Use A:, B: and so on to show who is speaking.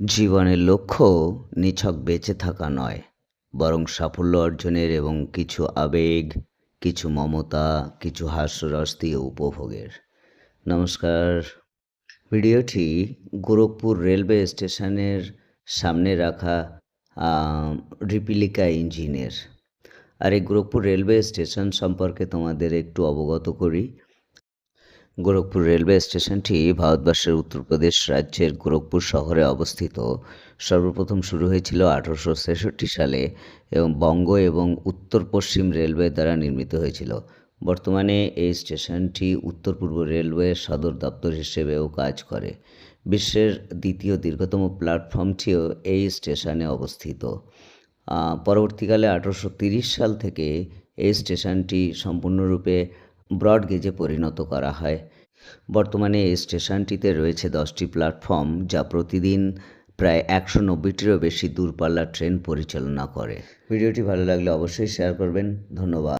A: জীবনের লক্ষ্য নিছক বেঁচে থাকা নয়, বরং সাফল্য অর্জনের এবং কিছু আবেগ, কিছু মমতা, কিছু হাস্যরস দিয়ে উপভোগের। নমস্কার। ভিডিওটি গোরখপুর রেলওয়ে স্টেশনের সামনে রাখা রিপিলিকা ইঞ্জিনের। আর এই গোরখপুর রেলওয়ে স্টেশন সম্পর্কে তোমাদের একটু অবগত করি। গোরখপুর রেলওয়ে স্টেশনটি ভারতবর্ষের উত্তরপ্রদেশ রাজ্যের গোরখপুর শহরে অবস্থিত। সর্বপ্রথম শুরু হয়েছিল আঠারোশো ছেষট্টি সালে এবং বঙ্গ এবং উত্তর পশ্চিম রেলওয়ে দ্বারা নির্মিত হয়েছিল। বর্তমানে এই স্টেশনটি উত্তর পূর্ব রেলওয়ের সদর দপ্তর হিসেবেও কাজ করে। বিশ্বের দ্বিতীয় দীর্ঘতম প্ল্যাটফর্মটিও এই স্টেশনে অবস্থিত। পরবর্তীকালে আঠারোশো সাল থেকে এই স্টেশনটি সম্পূর্ণরূপে ব্রড গেজে পরিণত করা হয়। বর্তমানে এই স্টেশনটিতে রয়েছে দশটি প্ল্যাটফর্ম, যা প্রতিদিন প্রায় একশো নব্বইটিরও বেশি দূরপাল্লার ট্রেন পরিচালনা করে। ভিডিওটি ভালো লাগলে অবশ্যই শেয়ার করবেন। ধন্যবাদ।